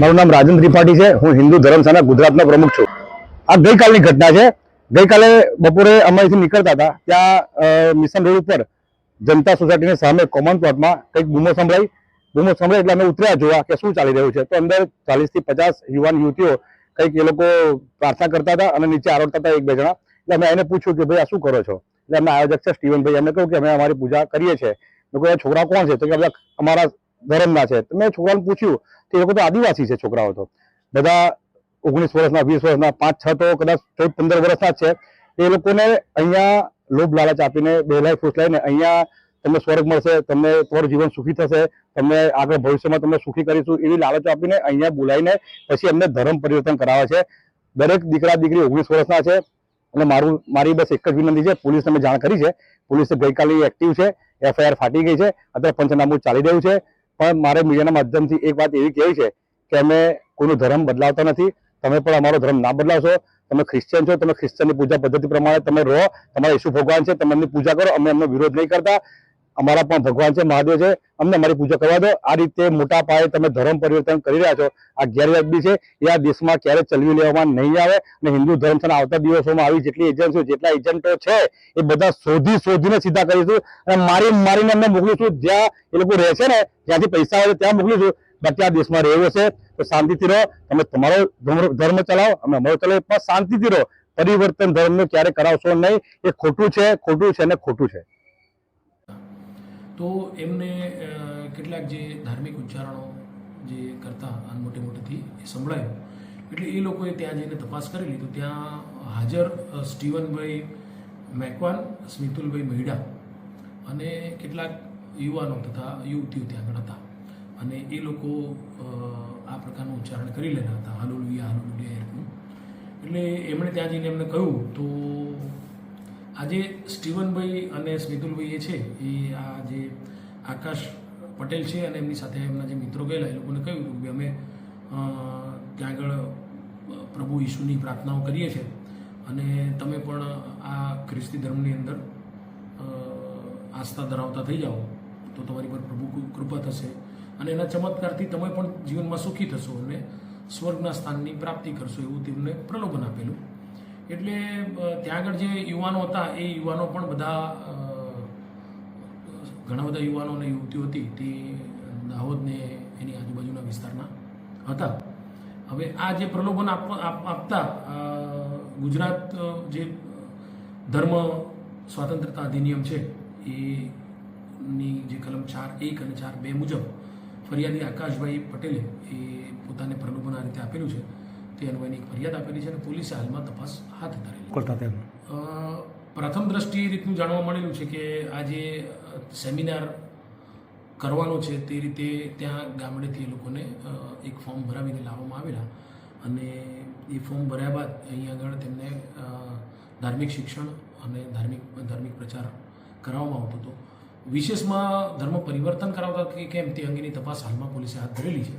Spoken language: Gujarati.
મારું નામ રાજન ત્રિપાઠી છે. હું હિન્દુ ધર્મશાળા ગુજરાતનો પ્રમુખ છું. આ ગઈકાલની ઘટના છે. ગઈકાલે બપોરે અમે અહીંથી નીકળતા હતા. ત્યાં મિશન રોડ ઉપર જનતા સોસાયટીની સામે કોમન પ્લોટમાં કંઈક બૂમો સંભળાઈ. બૂમો સંભળાઈ એટલે અમે ઉતર્યા જોવા કે શું ચાલી રહ્યું છે. તો અંદર ચાલીસથી પચાસ યુવાન યુવતીઓ કંઈક એ લોકો પ્રાર્થના કરતા હતા અને નીચે આરોડતા હતા એક બે જણા. એટલે અમે એને પૂછ્યું કે ભાઈ, આ શું કરો છો? એટલે અમે આયોજક છે સ્ટીવનભાઈ એમને કહ્યું કે અમે અમારી પૂજા કરીએ છીએ. લોકો છોકરા કોણ છે? તો કે અમારા ધર્મના છે. તો મેં છોકરાને પૂછ્યું તો લોકો તો આદિવાસી છે છોકરાઓ તો. બધા ઓગણીસ વર્ષના, વીસ વર્ષના, પાંચ, છ તો કદાચ ચૌદ, પંદર વર્ષના જ છે. એ લોકોને અહીંયા લોભ લાલચ આપીને બેલાઈ ફૂસલાઈને અહીંયા તમને સ્વર્ગ મળશે, તમને તમારું જીવન સુખી થશે, તમને આગળ ભવિષ્યમાં તમને સુખી કરીશું એવી લાલચો આપીને અહીંયા બોલાવીને પછી એમને ધર્મ પરિવર્તન કરાવે છે. દરેક દીકરા, દીકરી ઓગણીસ વર્ષના છે અને મારું, મારી બસ એક જ વિનંતી છે પોલીસને મેં જાણ કરી છે. પોલીસ ગઈકાલે એક્ટિવ છે, એફઆઈઆર ફાટી ગઈ છે, અત્યારે પંચનામું ચાલી રહ્યું છે. પણ મારે મીડિયાના માધ્યમથી એક વાત એવી કહેવી છે કે અમે કોઈનો ધર્મ બદલાવતા નથી, તમે પણ અમારો ધર્મ ના બદલાવશો, તમે ક્રિશ્ચિયન છો, તમે ક્રિશ્ચિયનની પૂજા પદ્ધતિ પ્રમાણે તમે રહો, તમારા ઈસુ ભગવાન છે, તમે એમની પૂજા કરો, અમે એમનો વિરોધ નહીં કરતા. અમારા પણ ભગવાન છે, મહાદેવ છે, અમને અમારી પૂજા કરવા દો. આ રીતે મોટા પાયે તમે ધર્મ પરિવર્તન કરી રહ્યા છો. આ ગેરવાજબી છે. એ આ દેશમાં ક્યારે ચલવી લેવામાં નહીં આવે અને હિન્દુ ધર્મ છે આવતા દિવસોમાં આવી જેટલી એજન્સીઓ જેટલા એજન્ટો છે, એ બધા શોધી શોધીને સીધા કરીશું અને મારી મારીને એમને મોકલીશું. જ્યાં એ લોકો રહેશે ને, જ્યાંથી પૈસા આવે ત્યાં મોકલીશું. બાકી આ દેશમાં રહેવું છે તો શાંતિથી રહો. તમે તમારો ધર્મ ચલાવો, અમે અમારો ચલાવો પણ શાંતિથી રહો. પરિવર્તન ધર્મને ક્યારે કરાવશો નહીં. એ ખોટું છે ખોટું છે અને ખોટું છે. તો એમને કેટલાક જે ધાર્મિક ઉચ્ચારણો જે કરતા આ મોટે મોટેથી એ સંભળાયું. એટલે એ લોકોએ ત્યાં જઈને તપાસ કરેલી. તો ત્યાં હાજર સ્ટીવનભાઈ મેકવાન, સ્મિતુલભાઈ મહિડા અને કેટલાક યુવાનો તથા યુવતીઓ ત્યાં આગળ હતા. અને એ લોકો આ પ્રકારનું ઉચ્ચારણ કરી લેતા હતા. હાલુલિયા હાલુલિયા એટલે એમણે ત્યાં જઈને એમને કહ્યું, તો આજે સ્ટીવનભાઈ અને સ્મિતુલભાઈ એ છે, એ આ જે આકાશ પટેલ છે અને એમની સાથે એમના જે મિત્રો ગયેલા, એ લોકોને કહ્યું કે અમે ત્યાં આગળ પ્રભુ ઈશુની પ્રાર્થનાઓ કરીએ છીએ. અને તમે પણ આ ખ્રિસ્તી ધર્મની અંદર આસ્થા ધરાવતા થઈ જાઓ, તો તમારી પર પ્રભુ કૃપા થશે. અને એના ચમત્કારથી તમે પણ જીવનમાં સુખી થશો અને સ્વર્ગના સ્થાનની પ્રાપ્તિ કરશો એવું તેમને પ્રલોભન આપેલું. એટલે ત્યાં આગળ જે યુવાનો હતા, એ યુવાનો પણ બધા ઘણા બધા યુવાનો અને યુવતીઓ હતી. તે દાહોદને, એની આજુબાજુના વિસ્તારના હતા. હવે આ જે પ્રલોભન આપ આપ- આપતા ગુજરાત જે ધર્મ સ્વાતંત્રતા અધિનિયમ છે, એની જે કલમ ચાર એક અને ચાર બે મુજબ ફરિયાદી આકાશભાઈ પટેલે એ પોતાને પ્રલોભન આ રીતે આપેલું છે. તે અન્વયની એક ફરિયાદ આપેલી છે અને પોલીસે હાલમાં તપાસ હાથ ધરેલી પ્રથમ દ્રષ્ટિએ રીતનું જાણવા મળેલું છે કે આ જે સેમિનાર કરવાનો છે તે રીતે ત્યાં ગામડેથી એ લોકોને એક ફોર્મ ભરાવીને લાવવામાં આવેલા અને એ ફોર્મ ભર્યા બાદ અહીં આગળ તેમને ધાર્મિક શિક્ષણ અને ધાર્મિક ધાર્મિક પ્રચાર કરાવવામાં આવતો હતો. વિશેષમાં ધર્મ પરિવર્તન કરાવતા કે કેમ તે અંગેની તપાસ હાલમાં પોલીસે હાથ ધરેલી છે.